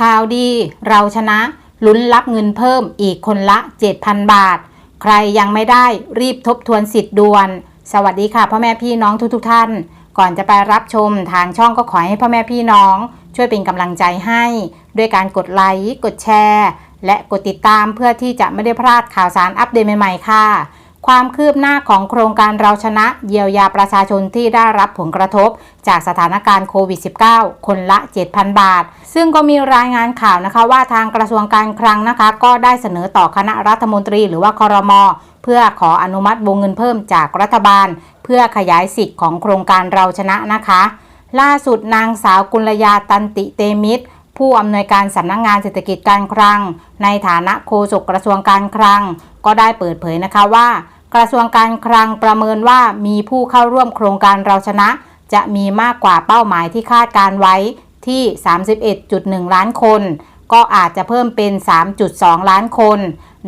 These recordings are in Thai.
ข่าวดีเราชนะลุ้นรับเงินเพิ่มอีกคนละ 7,000 บาท ใครยังไม่ได้รีบทบทวนสิทธิ์ด่วน สวัสดีค่ะ พ่อแม่พี่น้องทุกๆทท่าน ก่อนจะไปรับชมทางช่องก็ขอให้พ่อแม่พี่น้อง ช่วยเป็นกำลังใจให้ ด้วยการกดไลค์ กดแชร์ และกดติดตามเพื่อที่จะไม่ได้พลาดข่าวสารอัปเดตใหม่ๆค่ะ ความคืบหน้าของโครงการเราชนะเยียวยาประชาชนที่ได้รับผลกระทบ จากสถานการณ์โควิด -19 คนละ 7,000 บาท ซึ่งก็มีรายงานข่าวนะคะว่าทางกระทรวงการคลังนะคะ ก็ได้เสนอต่อคณะรัฐมนตรีหรือว่าคอรมอเพื่อขออนุมัติวงเงินเพิ่มจากรัฐบาล เพื่อขยายสิทธิ์ของโครงการเราชนะนะคะ ล่าสุดนางสาวกุลยาตันติเตมิตร ผู้อำนวยการสำนักงงานเศรษฐกิจการคลัง ในฐานะโฆษกกระทรวงการคลัง ก็ได้เปิดเผยนะคะว่า กระทรวงการคลังประเมินว่ามีผู้เข้าร่วมโครงการเราชนะ จะมีมากกว่าเป้าหมายที่คาดการไว้ที่ 31.1 ล้านคน ก็อาจจะเพิ่มเป็น 3.2 ล้านคน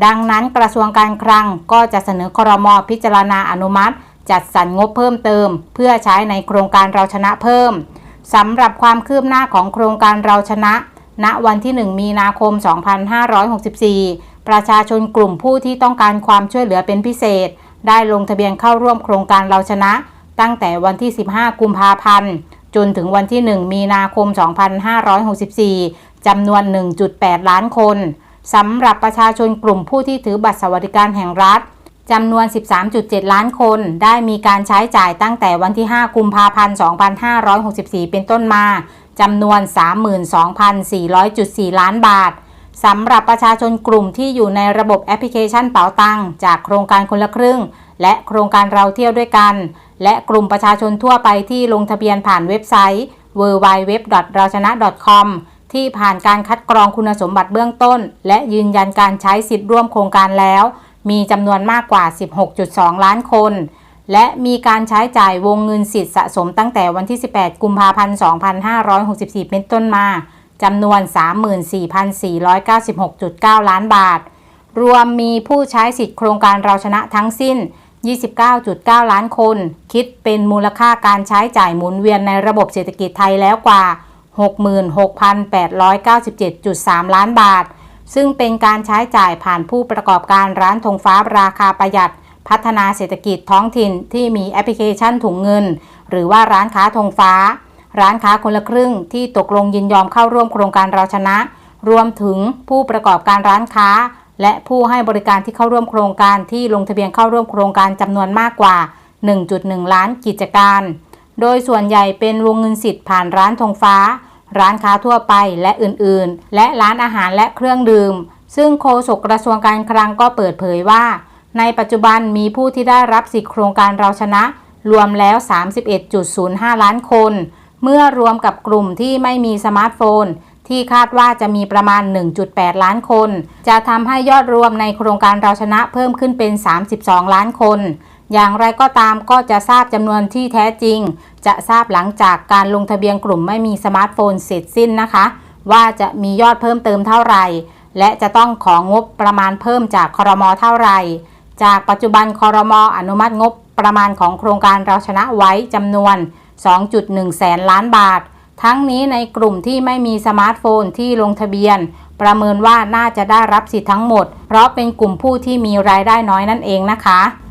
ดังนั้นกระทรวงการคลังก็จะเสนอครมพิจารณาอนุมัติ จัดสรรงบเพิ่มเติม เพื่อใช้ในโครงการเราชนะเพิ่ม สำหรับความคืบหน้าของโครงการเราชนะ ณ วันที่ 1 มีนาคม 2564 ประชาชนกลุ่มผู้ที่ต้องการความช่วยเหลือเป็นพิเศษ ได้ลงทะเบียนเข้าร่วมโครงการเราชนะ ตั้งแต่วันที่ 15 กุมภาพันธ์ จนถึงวันที่ 1 มีนาคม 2564 จำนวน 1.8 ล้านคน สำหรับประชาชนกลุ่มผู้ที่ถือบัตรสวัสดิการแห่งรัฐ จำนวน 13.7 ล้านคน ได้มีการใช้จ่ายตั้งแต่วันที่ 5 กุมภาพันธ์ 2564 เป็นต้นมาจำนวน 32,400.4 ล้านบาทสำหรับประชาชนกลุ่มที่อยู่ในระบบแอปพลิเคชันเป๋าตังจากโครงการคนละครึ่ง และโครงการเราเที่ยวด้วยกัน และกลุ่มประชาชนทั่วไปที่ลงทะเบียนผ่านเว็บไซต์ www. เราชนะ .com ที่ผ่านการคัดกรองคุณสมบัติเบื้องต้น และยืนยันการใช้สิทธิ์ร่วมโครงการแล้ว มีจำนวนมากกว่า 16.2 ล้านคน และมีการใช้จ่ายวงเงินสิทธิ์สะสมตั้งแต่วันที่ 18 กุมภาพันธ์ 2564 เป็นต้นมาจำนวน 34,496.9 ล้านบาท รวมมีผู้ใช้สิทธิ์โครงการเราชนะทั้งสิ้น 29.9 ล้านคน คิดเป็นมูลค่าการใช้จ่ายหมุนเวียนในระบบเศรษฐกิจไทยแล้วกว่า 66,897.3 ล้านบาท ซึ่งเป็นการใช้จ่ายผ่านผู้ประกอบการร้านธงฟ้าราคาประหยัด พัฒนาเศรษฐกิจท้องถิ่นที่มีแอปพลิเคชันถุงเงิน หรือว่าร้านค้าธงฟ้า ร้านค้าคนละครึ่งที่ตกลงยินยอมเข้าร่วมโครงการเราชนะ รวมถึงผู้ประกอบการร้านค้า และผู้ให้บริการที่เข้าร่วมโครงการที่ลงทะเบียนเข้าร่วมโครงการจำนวนมากกว่า 1.1 ล้านกิจการ โดยส่วนใหญ่เป็นวงเงินสิทธิ์ผ่านร้านธงฟ้า ร้านค้าทั่วไปและอื่นๆ และร้านอาหารและเครื่องดื่ม ซึ่งโฆษกกระทรวงการคลังก็เปิดเผยว่า ในปัจจุบันมีผู้ที่ได้รับสิทธิโครงการเราชนะ รวมแล้ว 31.05 ล้านคน เมื่อรวมกับกลุ่มที่ไม่มีสมาร์ทโฟน ที่คาดว่าจะมีประมาณ 1.8 ล้านคน จะทำให้ยอดรวมในโครงการเราชนะเพิ่มขึ้นเป็น 32 ล้านคน อย่างไรก็ตามก็จะทราบจำนวนที่แท้จริง จะทราบหลังจากการลงทะเบียนกลุ่มไม่มีสมาร์ทโฟนเสร็จสิ้นนะคะ ว่าจะมียอดเพิ่มเติมเท่าไหร่ และจะต้องของงบประมาณเพิ่มจากคอรมอเท่าไหร่ จากปัจจุบันคอรมออนุมัติงบประมาณของโครงการเราชนะไว้จำนวน 2.1 แสนล้านบาท ทั้งนี้ในกลุ่มที่ไม่มีสมาร์ทโฟนที่ลงทะเบียน ประเมินว่าน่าจะได้รับสิทธิ์ทั้งหมด เพราะเป็นกลุ่มผู้ที่มีรายได้น้อยนั่นเองนะคะ